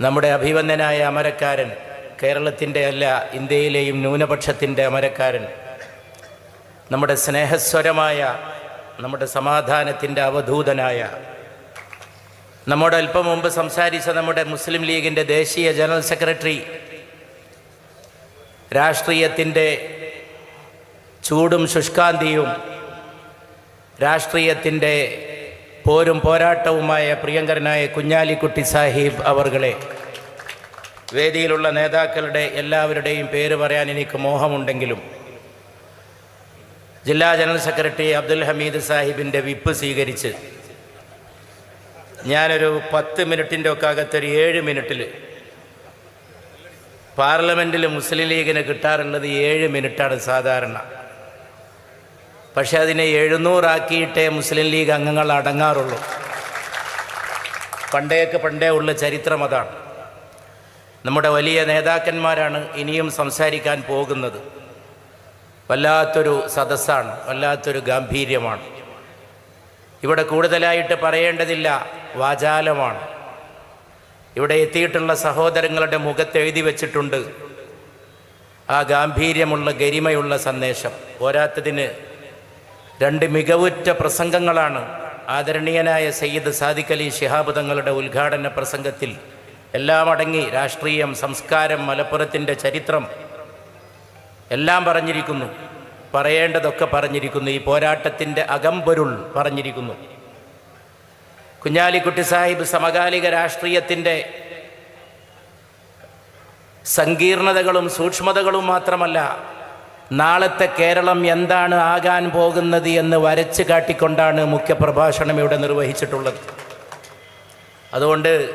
നമ്മുടെ അഭിവന്ദനായ അമരക്കാരൻ കേരളത്തിന്റെ അല്ല ഇന്ത്യയിലെയും ന്യൂനപക്ഷത്തിന്റെ അമരക്കാരൻ. നമ്മുടെ സ്നേഹസ്വരമായ നമ്മുടെ സമാധാനത്തിന്റെ അവധൂതനായ നമ്മോട് അല്പം മുമ്പ് സംസാരിച്ച നമ്മുടെ മുസ്ലിം ലീഗിന്റെ ദേശീയ ജനറൽ സെക്രട്ടറി രാഷ്ട്രീയത്തിന്റെ ചൂടും ശുഷ്കാന്തിയും രാഷ്ട്രീയത്തിന്റെ പോരും പോരാട്ടവുമായ പ്രിയങ്കരനായ കുഞ്ഞാലിക്കുട്ടി സാഹിബ് അവർകളെ. വേദിയിലുള്ള നേതാക്കളുടെ എല്ലാവരുടെയും പേര് പറയാൻ എനിക്ക് മോഹമുണ്ടെങ്കിലും ജില്ലാ ജനറൽ സെക്രട്ടറി അബ്ദുൽ ഹമീദ് സാഹിബിന്റെ വിപ്പ് സ്വീകരിച്ച് ഞാനൊരു പത്ത് മിനിറ്റിന്റെ ഒക്കെ അകത്തൊരു ഏഴ് മിനിറ്റിൽ പാർലമെന്റിൽ മുസ്ലിം ലീഗിന് കിട്ടാറുള്ളത് ഏഴ് മിനിറ്റാണ് സാധാരണ. പക്ഷെ അതിനെ എഴുന്നൂറാക്കിയിട്ടേ മുസ്ലിം ലീഗ് അംഗങ്ങൾ അടങ്ങാറുള്ളൂ. പണ്ടേക്ക് പണ്ടേ ഉള്ള ചരിത്രം അതാണ്. നമ്മുടെ വലിയ നേതാക്കന്മാരാണ് ഇനിയും സംസാരിക്കാൻ പോകുന്നത്. വല്ലാത്തൊരു സദസ്സാണ് വല്ലാത്തൊരു ഗാംഭീര്യമാണ്. ഇവിടെ കൂടുതലായിട്ട് പറയേണ്ടതില്ല വാചാലമാണ്. ഇവിടെ എത്തിയിട്ടുള്ള സഹോദരങ്ങളുടെ മുഖത്ത് എഴുതി വച്ചിട്ടുണ്ട് ആ ഗാംഭീര്യമുള്ള ഗരിമയുള്ള സന്ദേശം. പോരാത്തതിന് രണ്ട് മികവുറ്റ പ്രസംഗങ്ങളാണ് ആദരണീയനായ സയ്യിദ് സാദിഖ് അലി ശിഹാബ് തങ്ങളുടെ ഉദ്ഘാടന പ്രസംഗത്തിൽ എല്ലാം അടങ്ങി രാഷ്ട്രീയം സംസ്കാരം മലപ്പുറത്തിന്റെ ചരിത്രം എല്ലാം പറഞ്ഞിരിക്കുന്നു. പറയേണ്ടതൊക്കെ പറഞ്ഞിരിക്കുന്നു. ഈ പോരാട്ടത്തിന്റെ അകമ്പൊരുൾ പറഞ്ഞിരിക്കുന്നു. കുഞ്ഞാലിക്കുട്ടി സാഹിബ് സമകാലിക രാഷ്ട്രീയത്തിന്റെ സങ്കീർണതകളും സൂക്ഷ്മതകളും മാത്രമല്ല നാളത്തെ കേരളം എന്താണ് ആകാൻ പോകുന്നത് എന്ന് വരച്ച് കാട്ടിക്കൊണ്ടാണ് മുഖ്യപ്രഭാഷണം ഇവിടെ നിർവഹിച്ചിട്ടുള്ളത്. അതുകൊണ്ട്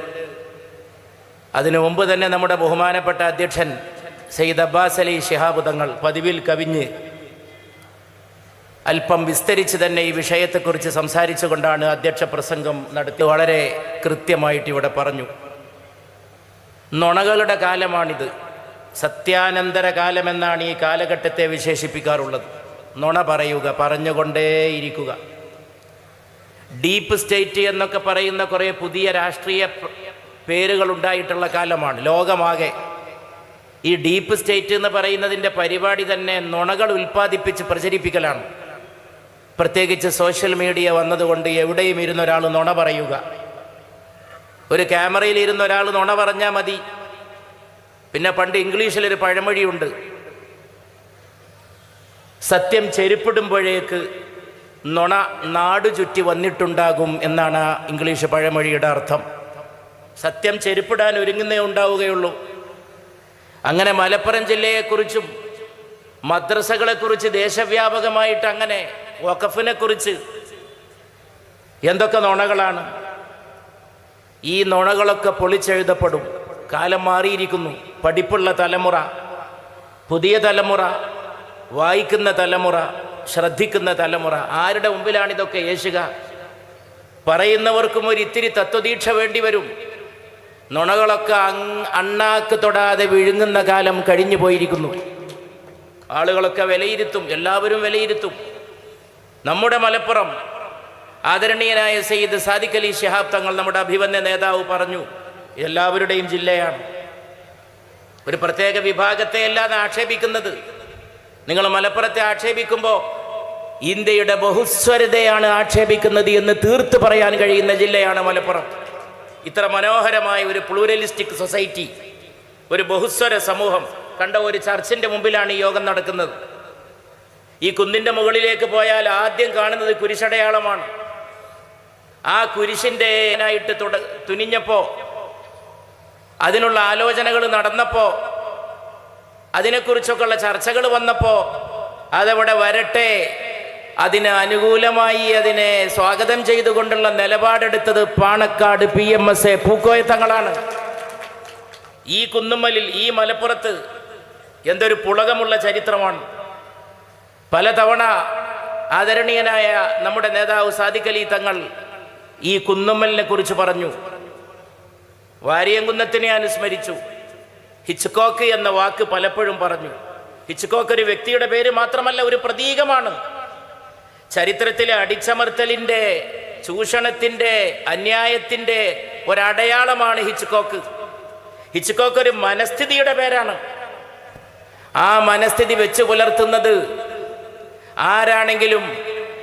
അതിനു മുമ്പ് തന്നെ നമ്മുടെ ബഹുമാനപ്പെട്ട അധ്യക്ഷൻ സയ്യിദ് അബ്ബാസ് അലി ശിഹാബ് തങ്ങൾ പതിവിൽ കവിഞ്ഞ് അല്പം വിസ്തരിച്ച് തന്നെ ഈ വിഷയത്തെക്കുറിച്ച് സംസാരിച്ചുകൊണ്ടാണ് അധ്യക്ഷ പ്രസംഗം നടത്തി വളരെ കൃത്യമായിട്ട് ഇവിടെ പറഞ്ഞു. നുണകളുടെ കാലമാണിത്. സത്യാനന്തര കാലമെന്നാണ് ഈ കാലഘട്ടത്തെ വിശേഷിപ്പിക്കാറുള്ളത്. നുണ പറയുക പറഞ്ഞുകൊണ്ടേയിരിക്കുക. ഡീപ്പ് സ്റ്റേറ്റ് എന്നൊക്കെ പറയുന്ന കുറേ പുതിയ രാഷ്ട്രീയ പേരുകൾ ഉണ്ടായിട്ടുള്ള കാലമാണ്. ലോകമാകെ ഈ ഡീപ്പ് സ്റ്റേറ്റ് എന്ന് പറയുന്നതിന്റെ പരിപാടി തന്നെ നുണകൾ ഉൽപ്പാദിപ്പിച്ച് പ്രചരിപ്പിക്കലാണ്. പ്രത്യേകിച്ച് സോഷ്യൽ മീഡിയ വന്നതുകൊണ്ട് എവിടെയും ഇരുന്നൊരാൾ നുണ പറയുക. ഒരു ക്യാമറയിൽ ഇരുന്നൊരാൾ നുണ പറഞ്ഞാൽ മതി. പിന്നെ പണ്ട് ഇംഗ്ലീഷിലൊരു പഴമൊഴിയുണ്ട്. സത്യം ചെരുപ്പിടുമ്പോഴേക്ക് നുണ നാടു ചുറ്റി വന്നിട്ടുണ്ടാകും എന്നാണ് ആ ഇംഗ്ലീഷ് പഴമൊഴിയുടെ അർത്ഥം. സത്യം ചെരുപ്പിടാൻ ഒരുങ്ങുന്നേ ഉണ്ടാവുകയുള്ളൂ. അങ്ങനെ മലപ്പുറം ജില്ലയെക്കുറിച്ചും മദ്രസകളെക്കുറിച്ച് ദേശവ്യാപകമായിട്ട് അങ്ങനെ വഖഫിനെ കുറിച്ച് എന്തൊക്കെ നുണകളാണ്? ഈ നുണകളൊക്കെ പൊളിച്ചെഴുതപ്പെടും. കാലം മാറിയിരിക്കുന്നു. പഠിപ്പുള്ള തലമുറ പുതിയ തലമുറ വായിക്കുന്ന തലമുറ ശ്രദ്ധിക്കുന്ന തലമുറ ആരുടെ മുമ്പിലാണിതൊക്കെ യേശുക? പറയുന്നവർക്കും ഒരു ഇത്തിരി തത്വദീക്ഷ വേണ്ടി വരും. നുണകളൊക്കെ അണ്ണാക്ക് തൊടാതെ വിഴുങ്ങുന്ന കാലം കഴിഞ്ഞു പോയിരിക്കുന്നു. ആളുകളൊക്കെ വിലയിരുത്തും എല്ലാവരും വിലയിരുത്തും. നമ്മുടെ മലപ്പുറം ആദരണീയനായ സയ്യിദ് സാദിഖലി ശിഹാബ് തങ്ങൾ നമ്മുടെ അഭിവന്യ നേതാവ് പറഞ്ഞു എല്ലാവരുടെയും ജില്ലയാണ്. ഒരു പ്രത്യേക വിഭാഗത്തെ അല്ലാതെ ആക്ഷേപിക്കുന്നത്. നിങ്ങൾ മലപ്പുറത്തെ ആക്ഷേപിക്കുമ്പോൾ ഇന്ത്യയുടെ ബഹുസ്വരതയാണ് ആക്ഷേപിക്കുന്നത് എന്ന് തീർത്തു പറയാൻ കഴിയുന്ന ജില്ലയാണ് മലപ്പുറം. ഇത്ര മനോഹരമായ ഒരു പ്ലൂരലിസ്റ്റിക് സൊസൈറ്റി ഒരു ബഹുസ്വര സമൂഹം കണ്ട ഒരു ചർച്ചിന്റെ മുമ്പിലാണ് ഈ യോഗം നടക്കുന്നത്. ഈ കുന്നിന്റെ മുകളിലേക്ക് പോയാൽ ആദ്യം കാണുന്നത് കുരിശടയാളമാണ്. ആ കുരിശിന്റെ ആയിട്ട് തുട തുനിഞ്ഞപ്പോൾ അതിനുള്ള ആലോചനകൾ നടന്നപ്പോൾ അതിനെക്കുറിച്ചൊക്കെയുള്ള ചർച്ചകൾ വന്നപ്പോൾ അതവിടെ വരട്ടെ അതിന് അനുകൂലമായി അതിനെ സ്വാഗതം ചെയ്തുകൊണ്ടുള്ള നിലപാടെടുത്തത് Panakkad P M S A പൂക്കോയത്തങ്ങളാണ്. ഈ കുന്നുമ്മലിൽ ഈ മലപ്പുറത്ത് എന്തൊരു പുളകമുള്ള ചരിത്രമാണ്. പലതവണ ആദരണീയനായ നമ്മുടെ നേതാവ് സാദിഖലി തങ്ങൾ ഈ കുന്നുമ്മലിനെ കുറിച്ച് പറഞ്ഞു. വാരിയംകുന്നത്തിനെ അനുസ്മരിച്ചു. ഹിച്ച്കോക്ക് എന്ന വാക്ക് പലപ്പോഴും പറഞ്ഞു. ഹിച്ച്കോക്ക് ഒരു വ്യക്തിയുടെ പേര് മാത്രമല്ല ഒരു പ്രതീകമാണ്. ചരിത്രത്തിലെ അടിച്ചമർത്തലിന്റെ ചൂഷണത്തിന്റെ അന്യായത്തിന്റെ ഒരടയാളമാണ് ഹിച്ച്കോക്ക്. ഹിച്ച്കോക്ക് ഒരു മനസ്ഥിതിയുടെ പേരാണ്. ആ മനസ്ഥിതി വെച്ച് പുലർത്തുന്നത് ആരാണെങ്കിലും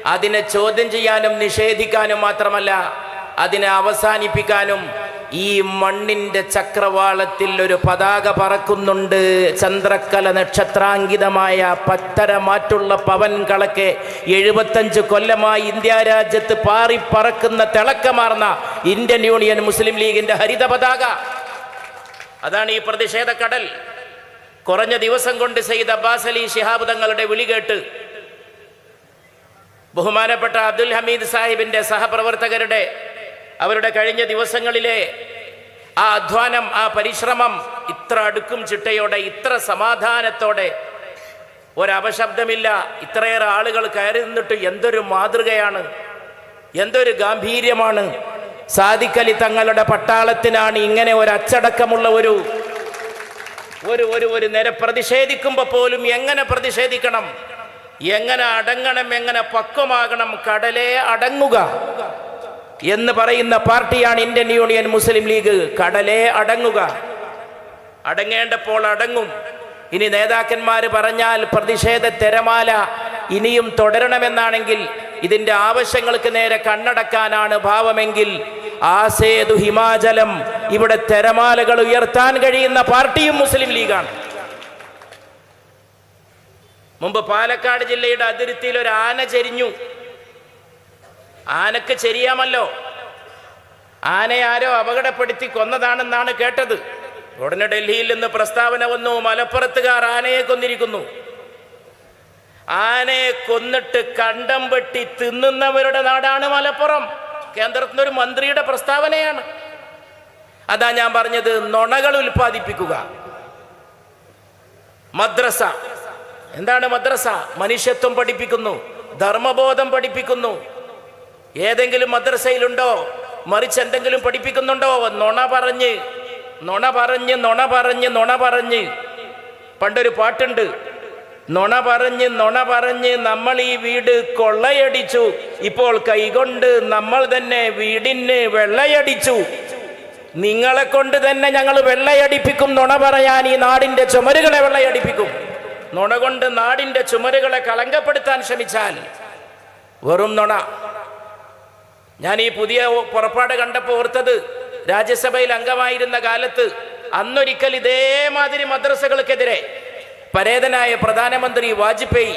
അതിനെ ചോദ്യം ചെയ്യാനും നിഷേധിക്കാനും മാത്രമല്ല അതിനെ അവസാനിപ്പിക്കാനും ഈ മണ്ണിന്റെ ചക്രവാളത്തിൽ ഒരു പതാക പറക്കുന്നുണ്ട്. ചന്ദ്രക്കല നക്ഷത്രാങ്കിതമായ പത്തരമാറ്റുള്ള പവൻ കളക്കെ എഴുപത്തഞ്ച് കൊല്ലമായി ഇന്ത്യ രാജ്യത്ത് പാറി പറക്കുന്ന തിളക്കമാർന്ന ഇന്ത്യൻ യൂണിയൻ മുസ്ലിം ലീഗിന്റെ ഹരിത പതാക. അതാണ് ഈ പ്രതിഷേധ കടൽ. കുറഞ്ഞ ദിവസം കൊണ്ട് സെയ്ദ് അബ്ബാസ് അലി ശിഹാബ് തങ്ങളുടെ വിളി കേട്ട് ബഹുമാനപ്പെട്ട അബ്ദുൽ ഹമീദ് സാഹിബിന്റെ സഹപ്രവർത്തകരുടെ അവരുടെ കഴിഞ്ഞ ദിവസങ്ങളിലെ ആ അധ്വാനം ആ പരിശ്രമം ഇത്ര അടുക്കും ചിട്ടയോടെ ഇത്ര സമാധാനത്തോടെ ഒരപശബ്ദമില്ല. ഇത്രയേറെ ആളുകൾ കയറി നിന്നിട്ട് എന്തൊരു മാതൃകയാണ് എന്തൊരു ഗാംഭീര്യമാണ്. സാദിഖലി തങ്ങളുടെ പട്ടാളത്തിനാണ് ഇങ്ങനെ ഒരു അച്ചടക്കമുള്ള ഒരു ഒരു ഒരു ഒരു നേരെ പ്രതിഷേധിക്കുമ്പോൾ പോലും എങ്ങനെ പ്രതിഷേധിക്കണം? എങ്ങനെ അടങ്ങണം? എങ്ങനെ പക്വമാകണം? കടലേ അടങ്ങുക. എന്ന് പറയുന്ന പാർട്ടിയാണ് ഇന്ത്യൻ യൂണിയൻ മുസ്ലിം ലീഗ്. കടലേ അടങ്ങുക. അടങ്ങേണ്ടപ്പോൾ അടങ്ങും. ഇനി നേതാക്കന്മാർ പറഞ്ഞാൽ പ്രതിഷേധ തിരമാല ഇനിയും തുടരണമെന്നാണെങ്കിൽ ഇതിന്റെ ആവശ്യങ്ങൾക്ക് നേരെ കണ്ണടക്കാനാണ് ഭാവമെങ്കിൽ ആസേതു ഹിമാചലം ഇവിടെ തിരമാലകൾ ഉയർത്താൻ കഴിയുന്ന പാർട്ടിയും മുസ്ലിം ലീഗാണ്. മുമ്പ് പാലക്കാട് ജില്ലയുടെ അതിർത്തിയിൽ ഒരു ആന ചെരിഞ്ഞു. ആനക്ക് ശരിയാമല്ലോ. ആരോ അപകടപ്പെടുത്തി കൊന്നതാണെന്നാണ് കേട്ടത്. ഉടനെ ഡൽഹിയിൽ നിന്ന് പ്രസ്താവന വന്നു. മലപ്പുറത്തുകാർ ആനയെ കൊന്നിരിക്കുന്നു. ആനയെ കൊന്നിട്ട് കണ്ടം വെട്ടി തിന്നുന്നവരുടെ നാടാണ് മലപ്പുറം. കേന്ദ്രത്തിന് ഒരു മന്ത്രിയുടെ പ്രസ്താവനയാണ്. അതാ ഞാൻ പറഞ്ഞത് നുണകൾ ഉൽപ്പാദിപ്പിക്കുക. മദ്രസ. എന്താണ് മദ്രസ? മനുഷ്യത്വം പഠിപ്പിക്കുന്നു. ധർമ്മബോധം പഠിപ്പിക്കുന്നു. ഏതെങ്കിലും മദ്രസയിലുണ്ടോ? മറിച്ച് എന്തെങ്കിലും പഠിപ്പിക്കുന്നുണ്ടോ? നുണ പറഞ്ഞ് നുണ പറഞ്ഞ് നുണ പറഞ്ഞ് നുണ പറഞ്ഞ്. പണ്ടൊരു പാട്ടുണ്ട്. നുണ പറഞ്ഞ് നുണ പറഞ്ഞ് നമ്മൾ ഈ വീട് കൊള്ളയടിച്ചു. ഇപ്പോൾ കൈകൊണ്ട് നമ്മൾ തന്നെ വീടിന് വെള്ളയടിച്ചു. നിങ്ങളെ കൊണ്ട് തന്നെ ഞങ്ങൾ വെള്ളയടിപ്പിക്കും. നുണ പറയാൻ ഈ നാടിന്റെ ചുമരുകളെ വെള്ളയടിപ്പിക്കും. നുണ കൊണ്ട് നാടിന്റെ ചുമരുകളെ കളങ്കപ്പെടുത്താൻ ശ്രമിച്ചാൽ വെറും നുണ. ഞാൻ ഈ പുതിയ പുറപ്പാട് കണ്ടപ്പോൾ ഓർത്തത് രാജ്യസഭയിൽ അംഗമായിരുന്ന കാലത്ത് അന്നൊരിക്കൽ ഇതേമാതിരി മദ്രസകൾക്കെതിരെ പരേതനായ പ്രധാനമന്ത്രി വാജ്പേയി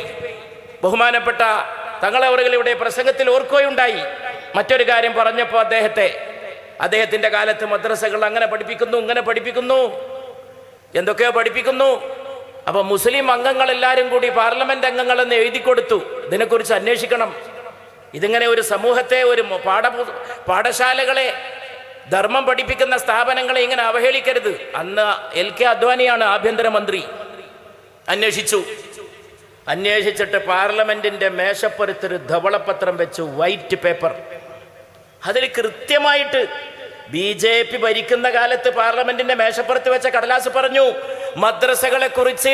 ബഹുമാനപ്പെട്ട തങ്ങളവറുകൾ ഇവിടെ പ്രസംഗത്തിൽ ഓർക്കുകയുണ്ടായി. മറ്റൊരു കാര്യം പറഞ്ഞപ്പോൾ അദ്ദേഹത്തെ അദ്ദേഹത്തിന്റെ കാലത്ത് മദ്രസകൾ അങ്ങനെ പഠിപ്പിക്കുന്നു ഇങ്ങനെ പഠിപ്പിക്കുന്നു എന്തൊക്കെയോ പഠിപ്പിക്കുന്നു. അപ്പോൾ മുസ്ലിം അംഗങ്ങളെല്ലാവരും കൂടി പാർലമെന്റ് അംഗങ്ങളെന്ന് എഴുതി കൊടുത്തു ഇതിനെക്കുറിച്ച് അന്വേഷിക്കണം. ഇതിങ്ങനെ ഒരു സമൂഹത്തെ ഒരു പാഠ പാഠശാലകളെ ധർമ്മം പഠിപ്പിക്കുന്ന സ്ഥാപനങ്ങളെ ഇങ്ങനെ അവഹേളിക്കരുത്. അന്ന് എൽ കെ അദ്വാനിയാണ് ആഭ്യന്തരമന്ത്രി. അന്വേഷിച്ചു. അന്വേഷിച്ചിട്ട് പാർലമെന്റിന്റെ മേശപ്പുറത്തൊരു ധവളപത്രം വെച്ചു വൈറ്റ് പേപ്പർ. അതിൽ കൃത്യമായിട്ട് ബി ജെ പി ഭരിക്കുന്ന കാലത്ത് പാർലമെന്റിന്റെ മേശപ്പുറത്ത് വെച്ച കടലാസ് പറഞ്ഞു മദ്രസകളെ കുറിച്ച്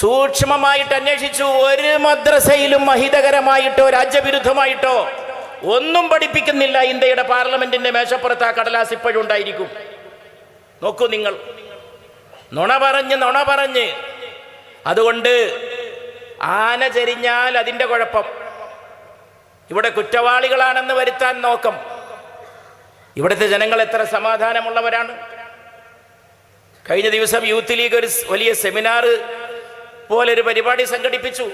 സൂക്ഷ്മമായിട്ട് അന്വേഷിച്ചു. ഒരു മദ്രസയിലും മഹിതകരമായിട്ടോ രാജ്യവിരുദ്ധമായിട്ടോ ഒന്നും പഠിപ്പിക്കുന്നില്ല ഇന്ത്യയുടെ പാർലമെന്റിന്റെ മേശപ്പുറത്ത് ആ കടലാസ് ഇപ്പോഴും ഉണ്ടായിരിക്കും. നോക്കൂ നിങ്ങൾ. നുണ പറഞ്ഞ് നുണ പറഞ്ഞ്. അതുകൊണ്ട് ആന ചരിഞ്ഞാൽ അതിന്റെ കുഴപ്പം. ഇവിടെ കുറ്റവാളികളാണെന്ന് വരുത്താൻ നോക്കം. ഇവിടുത്തെ ജനങ്ങൾ എത്ര സമാധാനമുള്ളവരാണ്. കഴിഞ്ഞ ദിവസം യൂത്ത് ലീഗ് ഒരു വലിയ സെമിനാർ പോലൊരു പരിപാടി സംഘടിപ്പിച്ചു.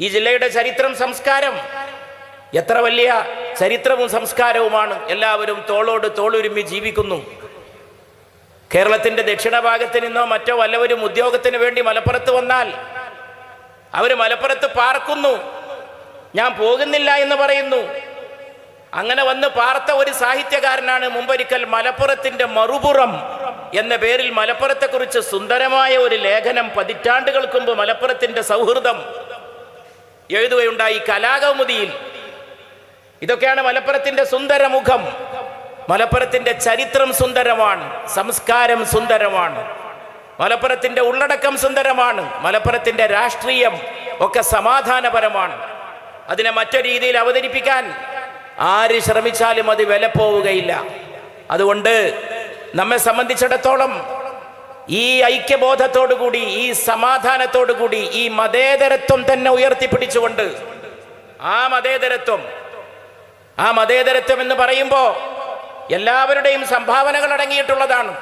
ഈ ജില്ലയുടെ ചരിത്രം സംസ്കാരം എത്ര വലിയ ചരിത്രവും സംസ്കാരവുമാണ്. എല്ലാവരും തോളോട് തോളുരുമ്മി ജീവിക്കുന്നു. കേരളത്തിന്റെ ദക്ഷിണ ഭാഗത്ത് നിന്നോ മറ്റോ വല്ലവരും ഉദ്യോഗത്തിന് വേണ്ടി മലപ്പുറത്ത് വന്നാൽ അവർ മലപ്പുറത്ത് പാർക്കുന്നു. ഞാൻ പോകുന്നില്ല എന്ന് പറയുന്നു. അങ്ങനെ വന്ന് പാർത്ത ഒരു സാഹിത്യകാരനാണ് മുമ്പൊരിക്കൽ മലപ്പുറത്തിന്റെ മറുപുറം. എന്ന പേരിൽ മലപ്പുറത്തെക്കുറിച്ച് സുന്ദരമായ ഒരു ലേഖനം പതിറ്റാണ്ടുകൾക്ക് മുമ്പ് മലപ്പുറത്തിന്റെ സൗഹൃദം എഴുതുകയുണ്ടായി കലാകൗമുദിയിൽ. ഇതൊക്കെയാണ് മലപ്പുറത്തിന്റെ സുന്ദരമുഖം. മലപ്പുറത്തിന്റെ ചരിത്രം സുന്ദരമാണ് സംസ്കാരം സുന്ദരമാണ്. മലപ്പുറത്തിന്റെ ഉള്ളടക്കം സുന്ദരമാണ് മലപ്പുറത്തിന്റെ രാഷ്ട്രീയം ഒക്കെ സമാധാനപരമാണ്. അതിനെ മറ്റൊരു രീതിയിൽ അവതരിപ്പിക്കാൻ ആര് ശ്രമിച്ചാലും അത് വില പോവുകയില്ല അതുകൊണ്ട് നമ്മെ സംബന്ധിച്ചിടത്തോളം ഈ ഐക്യബോധത്തോടുകൂടി ഈ സമാധാനത്തോടുകൂടി ഈ മതേതരത്വം തന്നെ ഉയർത്തിപ്പിടിച്ചുകൊണ്ട് ആ മതേതരത്വം ആ മതേതരത്വം എന്ന് പറയുമ്പോൾ എല്ലാവരുടെയും സംഭാവനകൾ അടങ്ങിയിട്ടുള്ളതാണ്.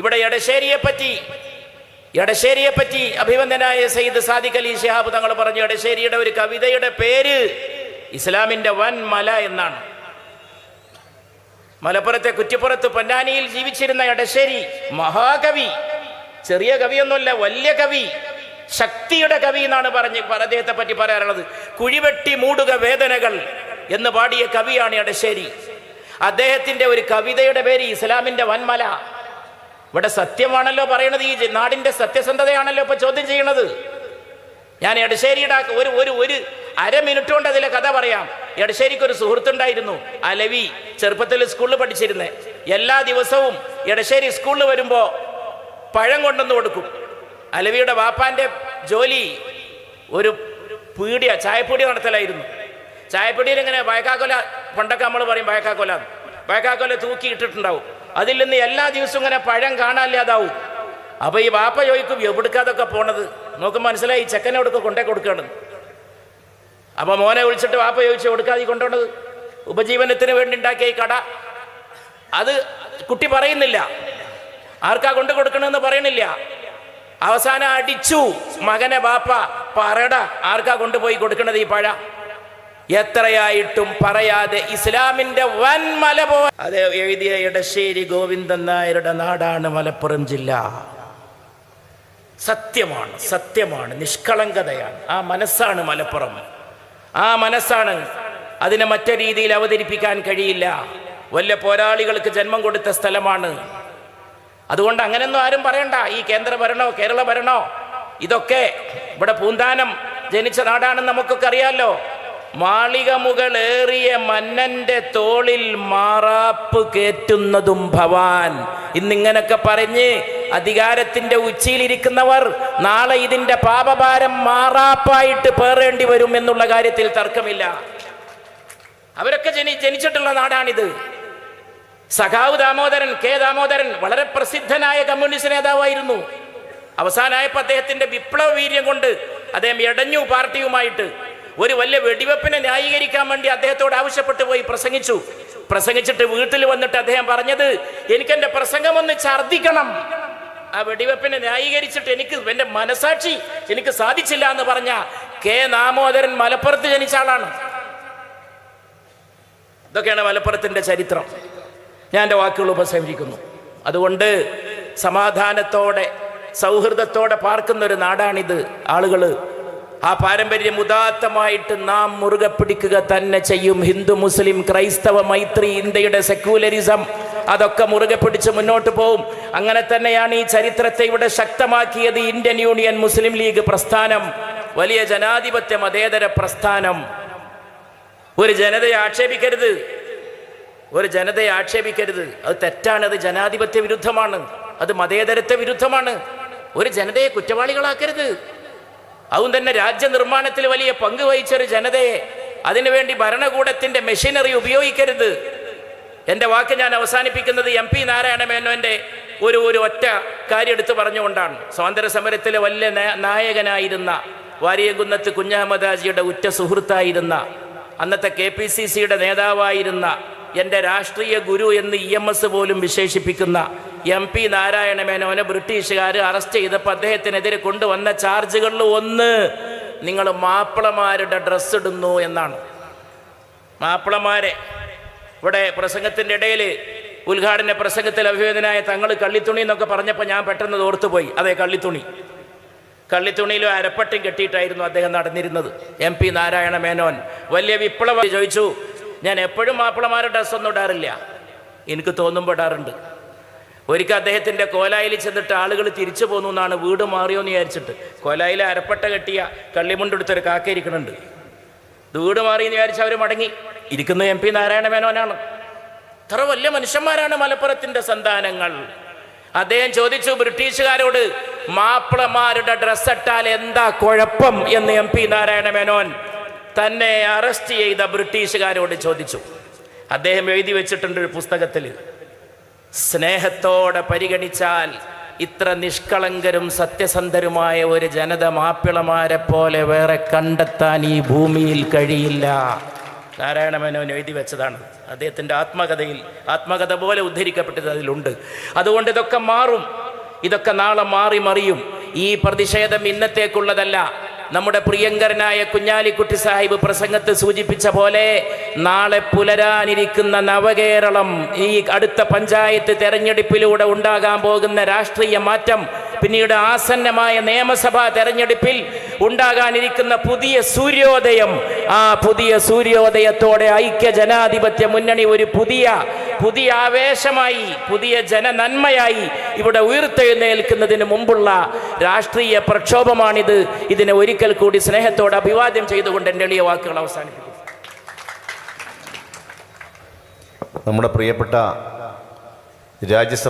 ഇവിടെ എടശ്ശേരിയെ പറ്റി പറ്റി അഭിവന്ദനായ സയ്യിദ് സാദിഖ് അലി ഷിഹാബ് തങ്ങൾ പറഞ്ഞു എടശ്ശേരിയുടെ ഒരു കവിതയുടെ പേര് ഇസ്ലാമിന്റെ വൻ മല എന്നാണ്. മലപ്പുറത്തെ കുറ്റിപ്പുറത്ത് പൊന്നാനിയിൽ ജീവിച്ചിരുന്ന എടശ്ശേരി മഹാകവി. ചെറിയ കവിയൊന്നുമല്ല വലിയ കവി. ശക്തിയുടെ കവി എന്നാണ് പറഞ്ഞ് അദ്ദേഹത്തെ പറ്റി പറയാറുള്ളത്. കുഴിവെട്ടി മൂടുക വേദനകൾ എന്ന് പാടിയ കവിയാണ് എടശ്ശേരി. അദ്ദേഹത്തിന്റെ ഒരു കവിതയുടെ പേര് ഇസ്ലാമിന്റെ വൻമല. ഇവിടെ സത്യമാണല്ലോ പറയണത് ഈ നാടിന്റെ സത്യസന്ധതയാണല്ലോ ഇപ്പൊ ചോദ്യം ചെയ്യണത്. ഞാൻ എടശ്ശേരിയുടെ ഒരു ഒരു ഒരു അര മിനിറ്റ് കൊണ്ട് അതിലെ കഥ പറയാം. എടശ്ശേരിക്ക് ഒരു സുഹൃത്തുണ്ടായിരുന്നു അലവി ചെറുപ്പത്തിൽ സ്കൂളിൽ പഠിച്ചിരുന്നേ. എല്ലാ ദിവസവും എടശ്ശേരി സ്കൂളിൽ വരുമ്പോൾ പഴം കൊണ്ടുവന്ന് കൊടുക്കും. അലവിയുടെ വാപ്പാന്റെ ജോലി ഒരു പീടിയ ചായപ്പൊടി നടത്തലായിരുന്നു. ചായപ്പൊടിയിൽ ഇങ്ങനെ വയക്കാക്കൊല പണ്ടൊക്കെ നമ്മൾ പറയും വയക്കാക്കൊല. വയക്കാക്കൊല തൂക്കി ഇട്ടിട്ടുണ്ടാവും. അതിൽ നിന്ന് എല്ലാ ദിവസവും ഇങ്ങനെ പഴം കാണാനില്ലാതാവും. അപ്പൊ ഈ വാപ്പ ചോദിക്കും എവിടുക്കാതൊക്കെ പോണത്? നോക്കുമ്പോൾ മനസ്സിലായി ചെക്കനെ കൊടുക്കുക കൊണ്ടേ കൊടുക്കണം. അപ്പൊ മോനെ വിളിച്ചിട്ട് വാപ്പ ചോദിച്ചു കൊടുക്കാതെ കൊണ്ടുപോണത് ഉപജീവനത്തിന് വേണ്ടി ഉണ്ടാക്കിയ ഈ കട? അത് കുട്ടി പറയുന്നില്ല. ആർക്കാ കൊണ്ടു കൊടുക്കണമെന്ന് പറയണില്ല. അവസാനം അടിച്ചു. മകനെ ബാപ്പ പറട ആർക്കാ കൊണ്ടുപോയി കൊടുക്കണത് ഈ പഴ? എത്രയായിട്ടും പറയാതെ ഇസ്ലാമിന്റെ വൻ മല പോ അത് എഴുതിയ ഇടശ്ശേരി ഗോവിന്ദൻ നായരുടെ നാടാണ് മലപ്പുറം ജില്ല. സത്യമാണ് സത്യമാണ് നിഷ്കളങ്കതയാണ്. ആ മനസ്സാണ് മലപ്പുറം. ആ മനസ്സാണ്. അതിനെ മറ്റു രീതിയിൽ അവതരിപ്പിക്കാൻ കഴിയില്ല. വല്ല പോരാളികൾക്ക് ജന്മം കൊടുത്ത സ്ഥലമാണ്. അതുകൊണ്ട് അങ്ങനെയൊന്നും ആരും പറയണ്ട. ഈ കേന്ദ്ര ഭരണോ കേരള ഭരണോ ഇതൊക്കെ ഇവിടെ പൂന്താനം ജനിച്ച നാടാണെന്ന് നമുക്കൊക്കെ അറിയാലോ. മാളിക മുകളേറിയ മന്നന്റെ തോളിൽ മാറാപ്പ് കേറ്റുന്നതും ഭവാൻ. ഇന്നിങ്ങനൊക്കെ പറഞ്ഞ് അധികാരത്തിന്റെ ഉച്ചിയിലിരിക്കുന്നവർ നാളെ ഇതിന്റെ പാപഭാരം മാറാപ്പായിട്ട് പേറേണ്ടി വരും എന്നുള്ള കാര്യത്തിൽ തർക്കമില്ല. അവരൊക്കെ ജനി ജനിച്ചിട്ടുള്ള നാടാണിത്. സഖാവ് ദാമോദരൻ കെ ദാമോദരൻ വളരെ പ്രസിദ്ധനായ കമ്മ്യൂണിസ്റ്റ് നേതാവായിരുന്നു. അവസാനമായപ്പോൾ അദ്ദേഹത്തിന്റെ വിപ്ലവ വീര്യം കൊണ്ട് അദ്ദേഹം എടഞ്ഞു പാർട്ടിയുമായിട്ട് ഒരു വലിയ വെടിവെപ്പിനെ ന്യായീകരിക്കാൻ വേണ്ടി അദ്ദേഹത്തോട് ആവശ്യപ്പെട്ടു പോയി പ്രസംഗിച്ചു. പ്രസംഗിച്ചിട്ട് വീട്ടിൽ വന്നിട്ട് അദ്ദേഹം പറഞ്ഞത് എനിക്ക് എന്റെ പ്രസംഗം ഒന്ന് ഛർദിക്കണം ആ വെടിവെപ്പിനെ ന്യായീകരിച്ചിട്ട് എനിക്ക് എന്റെ മനസാക്ഷി എനിക്ക് സാധിച്ചില്ല എന്ന് പറഞ്ഞ കെ ദാമോദരൻ മലപ്പുറത്ത് ജനിച്ച ആളാണ്. ഇതൊക്കെയാണ് മലപ്പുറത്തിന്റെ ചരിത്രം. ഞാൻ എന്റെ വാക്കുകൾ ഉപസംഹരിക്കുന്നു. അതുകൊണ്ട് സമാധാനത്തോടെ സൗഹൃദത്തോടെ പാർക്കുന്ന ഒരു നാടാണിത്. ആളുകൾ ആ പാരമ്പര്യം ഉദാത്തമായിട്ട് നാം മുറുകെ പിടിക്കുക തന്നെ ചെയ്യും. ഹിന്ദു മുസ്ലിം ക്രൈസ്തവ മൈത്രി ഇന്ത്യയുടെ സെക്യുലറിസം അതൊക്കെ മുറുകെ പിടിച്ച് മുന്നോട്ട് പോവും. അങ്ങനെ തന്നെയാണ് ഈ ചരിത്രത്തെ ഇവിടെ ശക്തമാക്കിയത് ഇന്ത്യൻ യൂണിയൻ മുസ്ലിം ലീഗ് പ്രസ്ഥാനം. വലിയ ജനാധിപത്യ മതേതര പ്രസ്ഥാനം. ഒരു ജനതയെ ആക്ഷേപിക്കരുത്. ഒരു ജനതയെ ആക്ഷേപിക്കരുത്. അത് തെറ്റാണ് അത് ജനാധിപത്യ വിരുദ്ധമാണ് അത് മതേതരത്വ വിരുദ്ധമാണ്. ഒരു ജനതയെ കുറ്റവാളികളാക്കരുത്. അതും തന്നെ രാജ്യനിർമ്മാണത്തിൽ വലിയ പങ്ക് വഹിച്ച ഒരു ജനതയെ അതിനുവേണ്ടി ഭരണകൂടത്തിന്റെ മെഷീനറി ഉപയോഗിക്കരുത്. എന്റെ വാക്ക് ഞാൻ അവസാനിപ്പിക്കുന്നത് എം പി നാരായണ ഒരു ഒരു ഒറ്റ കാര്യം എടുത്തു പറഞ്ഞുകൊണ്ടാണ്. സ്വാതന്ത്ര്യ സമരത്തിലെ വലിയ നായകനായിരുന്ന വാരിയകുന്നത്ത് കുഞ്ഞഹമ്മദാജിയുടെ ഉറ്റ സുഹൃത്തായിരുന്ന അന്നത്തെ കെ പി സി സിയുടെ നേതാവായിരുന്ന എന്റെ രാഷ്ട്രീയ ഗുരു എന്ന് ഇ എം എസ് പോലും വിശേഷിപ്പിക്കുന്ന എം പി നാരായണ മേനോനെ ബ്രിട്ടീഷുകാർ അറസ്റ്റ് ചെയ്തപ്പോൾ അദ്ദേഹത്തിനെതിരെ കൊണ്ടുവന്ന ചാർജുകളിൽ ഒന്ന് നിങ്ങൾ മാപ്പിളമാരുടെ ഡ്രസ്സ് ഇടുന്നു എന്നാണ്. മാപ്പിളമാരെ ഇവിടെ പ്രസംഗത്തിന്റെ ഇടയിൽ ഉദ്ഘാടന പ്രസംഗത്തിൽ അഭിവേദനായ തങ്ങൾ കള്ളിത്തുണി എന്നൊക്കെ പറഞ്ഞപ്പോൾ ഞാൻ പെട്ടെന്ന് ഓർത്തുപോയി. അതെ കള്ളിത്തുണി. കള്ളിത്തുണിയിലും അരപ്പട്ടും കെട്ടിയിട്ടായിരുന്നു അദ്ദേഹം നടന്നിരുന്നത്. എം പി നാരായണ മേനോൻ വലിയ വിപ്ലവം ചോദിച്ചു. ഞാൻ എപ്പോഴും മാപ്പിളമാരുടെ ഡ്രസ്സൊന്നും ഇടാറില്ല. എനിക്ക് തോന്നുമ്പോൾ ഇടാറുണ്ട്. ഒരിക്കൽ അദ്ദേഹത്തിന്റെ കോലായിൽ ചെന്നിട്ട് ആളുകൾ തിരിച്ചു പോന്നു എന്നാണ് വീട് മാറിയോ എന്ന് വിചാരിച്ചിട്ട്. കോലായിൽ അരപ്പട്ട കെട്ടിയ കള്ളിമുണ്ടെടുത്തൊരു കാക്ക ഇരിക്കുന്നുണ്ട്. വീട് മാറി എന്ന് വിചാരിച്ച് അവർ മടങ്ങി. ഇരിക്കുന്ന എം പി നാരായണ മേനോനാണ്. ഇത്ര വലിയ മനുഷ്യന്മാരാണ് മലപ്പുറത്തിന്റെ സന്താനങ്ങൾ. അദ്ദേഹം ചോദിച്ചു ബ്രിട്ടീഷുകാരോട് മാപ്പിളമാരുടെ ഡ്രസ്സ് ഇട്ടാൽ എന്താ കുഴപ്പം? എന്ന് എം പി നാരായണ മേനോൻ തന്നെ അറസ്റ്റ് ചെയ്ത ബ്രിട്ടീഷുകാരോട് ചോദിച്ചു. അദ്ദേഹം എഴുതി വെച്ചിട്ടുണ്ട് ഒരു പുസ്തകത്തിൽ. സ്നേഹത്തോടെ പരിഗണിച്ചാൽ ഇത്ര നിഷ്കളങ്കരും സത്യസന്ധരുമായ ഒരു ജനത മാപ്പിളമാരെ പോലെ വേറെ കണ്ടെത്താൻ ഈ ഭൂമിയിൽ കഴിയില്ല. നാരായണമേനോൻ എഴുതി വെച്ചതാണ്. അദ്ദേഹത്തിന്റെ ആത്മകഥയിൽ ആത്മകഥ പോലെ ഉദ്ധരിക്കപ്പെട്ടത് അതിലുണ്ട്. അതുകൊണ്ട് ഇതൊക്കെ മാറും. ഇതൊക്കെ നാളെ മാറി മറിയും. ഈ പ്രതിഷേധം ഇന്നത്തേക്കുള്ളതല്ല. നമ്മുടെ പ്രിയങ്കരനായ കുഞ്ഞാലിക്കുട്ടി സാഹിബ് പ്രസംഗത്ത് സൂചിപ്പിച്ച പോലെ നാളെ പുലരാനിരിക്കുന്ന നവകേരളം ഈ അടുത്ത പഞ്ചായത്ത് തെരഞ്ഞെടുപ്പിലൂടെ ഉണ്ടാകാൻ പോകുന്ന രാഷ്ട്രീയ മാറ്റം പിന്നീട് ആസന്നമായ നിയമസഭാ തെരഞ്ഞെടുപ്പിൽ ഉണ്ടാകാനിരിക്കുന്ന പുതിയ സൂര്യോദയം. ആ പുതിയ സൂര്യോദയത്തോടെ ഐക്യ ജനാധിപത്യ മുന്നണി ഒരു പുതിയ പുതിയ ആവേശമായി പുതിയ ജനനന്മയായി ഇവിടെ ഉയർത്തെഴുന്നേൽക്കുന്നതിന് മുമ്പുള്ള രാഷ്ട്രീയ പ്രക്ഷോഭമാണിത്. ഇതിനെ ഒരിക്കൽ കൂടി സ്നേഹത്തോടെ അഭിവാദ്യം ചെയ്തുകൊണ്ട് എന്റെ എളിയ വാക്കുകൾ അവസാനിപ്പിക്കും നമ്മുടെ പ്രിയപ്പെട്ട രാജ്യസഭ